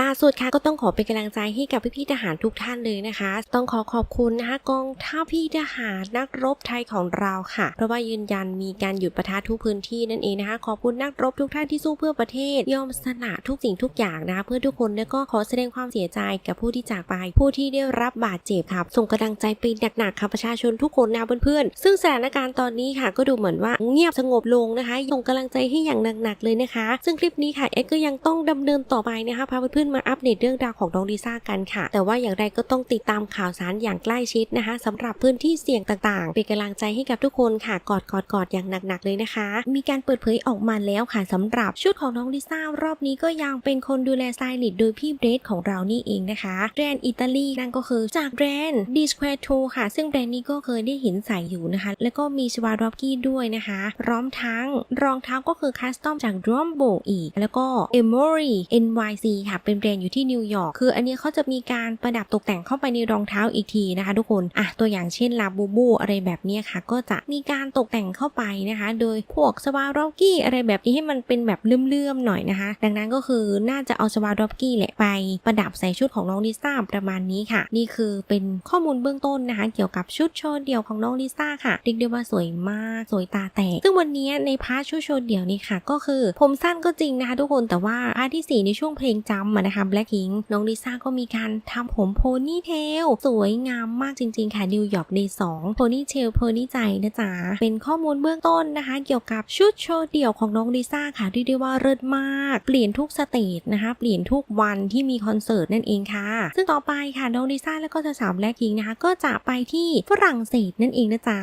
ล่าสุดค่ะก็ต้องขอเป็นกำลังใจให้กับพี่ๆทหารทุกท่านเลยนะคะ ต้องขอขอบคุณนะคะกองทัพพี่ทหารนักรบไทยของเราค่ะ เพราะว่ายืนยันมีการหยุดประทะทุกพื้นที่นั่นเองนะคะ ขอบคุณนักรบทุกท่านที่สู้เพื่อประเทศ ยอมสละทุกสิ่งทุกอย่างนะคะเพื่อทุกคนแล้วก็ขอแสดงความเสียใจกับผู้ที่จากไป ผู้ที่ได้รับบาดเจ็บครับส่งกำลังใจไปหนักๆค่ะประชาชนทุกคนนะเพื่อนๆซึ่งสถานการณ์ตอนนี้ค่ะ ก็ดูเหมือนว่าเงียบสงบลงนะคะส่งกำลังใจให้อย่างหนักๆเลยนะคะ ซึ่งคลิปนี้ค่ะเอ็ดก็ยังต้องดำเนินต่อไปนะคะพาเพื่อนๆมาอัปเดตเรื่องราวของน้องลิซ่ากันค่ะ แต่ว่าอย่างไรก็ต้องติดตามข่าวสารอย่างใกล้ชิดนะคะสำหรับพื้นที่เสี่ยงต่างๆ เป็นกำลังใจให้กับทุกคนค่ะกอดกอดกอดอย่างหนักๆเลยนะคะ มีการเปิดเผยออกมาแล้วค่ะสำหรับชุดของน้องลิซ่ารอบนี้ก็ยังเป็นคนดูแลสไตลิสต์โดยพี่เบรดของเรานี่เองนะคะแบรนด์อิตาลีนั่นก็คือจากแบรนด์ D Square 2ค่ะ ซึ่งแบรนด์นี้ก็เคยได้เห็นใส่อยู่นะคะ แล้วก็มีชวาร็อกกี้ด้วยนะคะพร้อมทั้งรองเท้าก็คือคัสตอมจากดรอมโบอีก แล้วก็ Emory NYC ค่ะเป็นแบรนด์อยู่ที่นิวยอร์กคืออันนี้เขาจะมีการประดับตกแต่งเข้าไปในรองเท้าอีกทีนะคะ ทุกคนอะตัวอย่างเช่นลาบูบูอะไรแบบนี้ค่ะ ก็จะมีการตกแต่งเข้าไปนะคะ โดยพวกสวาร็อกกี้อะไรแบบนี้ให้มันเป็นแบบเลื่อมๆหน่อยนะคะ ดังนั้นก็คือน่าจะเอาสวาร็อกกี้แหละไปประดับใส่ชุดของน้องลิซ่าประมาณนี้ค่ะ นี่คือเป็นข้อมูลเบื้องต้นนะคะ เกี่ยวกับชุดโชว์เดี่ยวของน้องลิซ่าค่ะเรียกได้ว่าสวยมากสวยตาแตก ซึ่งวันนี้ในพาร์ทชุดโชว์เดี่ยวนี้ค่ะ ก็คือผมสั้นก็จริงนะคะทุกคนแต่ว่าพาร์ทที่ 4 ในช่วงเพลงจำอะนะคะ Black King น้องลิซ่าก็มีการทำผมโพนี่เทลสวยงามมากจริงๆค่ะนิวยอร์กเดย์สองโพนี่เทลโพนี่ใจนะจ๊ะ เป็นข้อมูลเบื้องต้นนะคะ เกี่ยวกับชุดโชว์เดี่ยวของน้องลิซ่าค่ะที่เรียกว่าเลิศมาก เปลี่ยนทุกสเตจนะคะ เปลี่ยนทุกวันที่มีคอนเสิร์ตนั่นเองค่ะ ซึ่งต่อไปค่ะน้องลิซ่าแล้วก็สาวแบล็คพิงนะคะ ก็จะไปที่ฝรั่งเศสนั่นเองนะจ๊ะ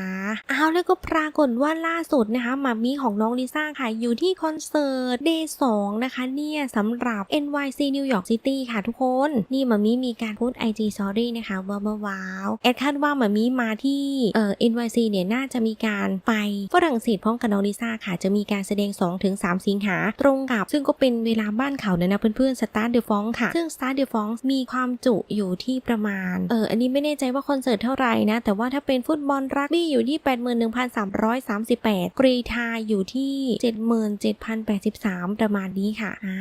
เอาแล้วก็ปรากฏว่าล่าสุดนะคะมามีของน้องลิซ่าค่ะอยู่ที่คอนเสิร์ต Day 2นะคะเนี่ยสำหรับ NYC New York City ค่ะทุกคน นี่มามีมีการโพสต์ IG Story นะคะว้าวว้าวแอดคาดว่ามามีมาที่เอ่อ NYC เนี่ยน่าจะมีการไปฝรั่งเศสพร้อมกับน้องลิซ่าค่ะ จะมีการแสดง 2-3 สิงหาตรงกับ ซึ่งก็เป็นเวลาบ้านเขาเนะนะเพื่อนๆ Start the Fong ค่ะ ซึ่ง Start the Fong มีความจุอยู่ที่ประมาณเอออันนี้ไม่แน่ใจว่าคอนเสิร์ตเท่าไหร่นะ แต่ว่าถ้าเป็นฟุตบอลรักบี้อยู่ที่ 81,338 กรีธาอยู่ที่ 77,083 ประมาณนี้ค่ะอ่า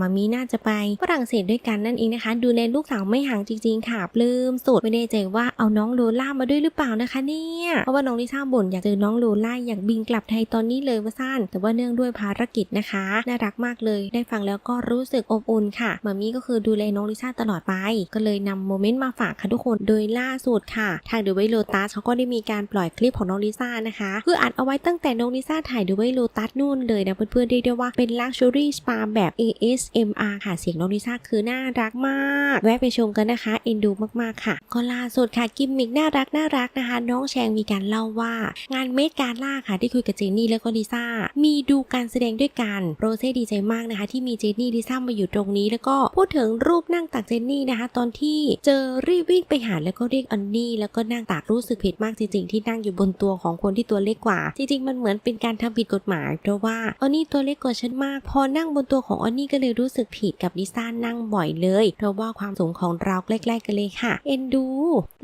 มามีน่าจะไปฝรั่งเศสด้วยกันนั่นเองนะคะ ดูแลลูกสาวไม่ห่างจริงๆค่ะปลื้มสุดไม่แน่ใจว่าเอาน้องโลล่ามาด้วยหรือเปล่านะคะเนี่ยเพราะว่าน้องลิซ่าบ่นอยากเจอน้องโลล่าอยากบินกลับไทยตอนนี้เลยว่าสั้นแต่ว่าเนื่องด้วยภารกิจนะคะ น่ารักมากเลย ได้ฟังแล้วก็รู้สึกอบอุ่นค่ะมามี่ก็คือดูแลน้องลิซ่าตลอดไป ก็เลยนำโมเมนต์มาฝากค่ะทุกคนโดยล่าสุดค่ะ ทางเดอะไวโลตัสเขาก็ได้มีการปล่อยคลิปของน้องลิซ่านะคะคืออัดเอาไว้ตั้งแต่น้องลิซ่าถ่ายเดอะไวโลตัสนู่นเลยนะเพื่อนๆเรียกได้ว่าเป็น Luxury Spa แบบ ASMR ค่ะเสียงน้องลิซ่าคือน่ารักมาก แวะไปชมกันนะคะเอ็นดูมากๆค่ะ ก็ล่าสุดค่ะกิมมิกน่ารักน่ารักนะคะ น้องแชงมีการเล่าว่า งานเมดการล่าค่ะที่คุยกับเจนนี่แล้วก็ลิซ่ามีดูการแสดงด้วยกันโรเซ่ดีใจมากนะคะ ที่มีเจนนี่ลิซ่ามาอยู่ตรงนี้ แล้วก็พูดถึงรูปนั่งตักเจนนี่นะคะ ตอนที่เจอรีบวิ่งไปหาแล้วก็เรียกอันนี่แล้วก็นั่งตักรู้สึกผิดมากจริง ๆ ที่นั่งอยู่บนตัวของคนที่ตัวเล็กกว่า จริง ๆ มันเหมือนเป็นการทำผิดกฎหมายเพราะว่าอันนี่ตัวเล็กกว่าฉันมาก พอนั่งบนตัวของอันนี่ก็เลยรู้สึกผิดกับลิซ่านั่งบ่อยเลยเพราะว่าความสูงของเราใกล้ๆกันเลยค่ะ เอ็นดู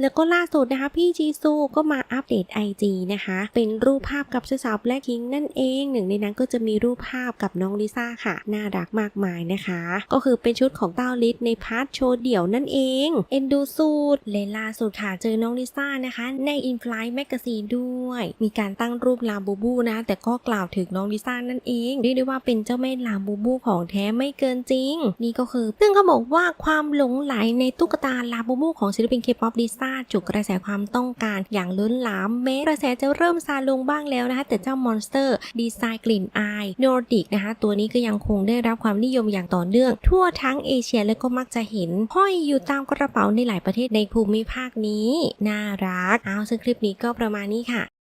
แล้วก็ล่าสุดนะคะ พี่จีซูก็มาอัปเดต IG นะคะ เป็นรูปภาพกับสาวแบล็คพิงนั่นเอง หนึ่งในนั้นก็จะมีรูปภาพกับน้องลิซ่าค่ะ น่ารักมากมายนะคะ ก็คือเป็นชุดของเต้าลิศในพาร์ทโชว์เดี่ยวนั่นเอง เอ็นดูสูตรและล่าสุดค่ะเจอน้องลิซ่านะคะ ในอินฟลายแมกซีนด้วย มีการตั้งรูปลาบูบูนะ แต่ก็กล่าวถึงน้องลิซ่านั่นเองเรียกได้ว่าเป็นเจ้าแม่ลาบูบูของแท้ไม่เกินจริง นี่ก็คือ ซึ่งเขาบอกว่าความหลงไหลในตุ๊กตาลาบูบูของศิลปินเคป๊อปลิซ่าจุกกระแสความต้องการอย่างล้นหลามแม้กระแสจะเริ่มซาลงบ้างแล้วนะคะ แต่เจ้ามอนสเตอร์ดีไซน์กลิ่นอายนอร์ดิกนะคะตัวนี้ก็ยังคงได้รับความนิยมอย่างต่อเนื่อง ทั่วทั้งเอเชียและก็มักจะเห็น ห้อยอยู่ตามกระเป๋าในหลายประเทศในภูมิภาคนี้ น่ารัก เอาซึ่งคลิปนี้ก็ประมาณนี้ค่ะ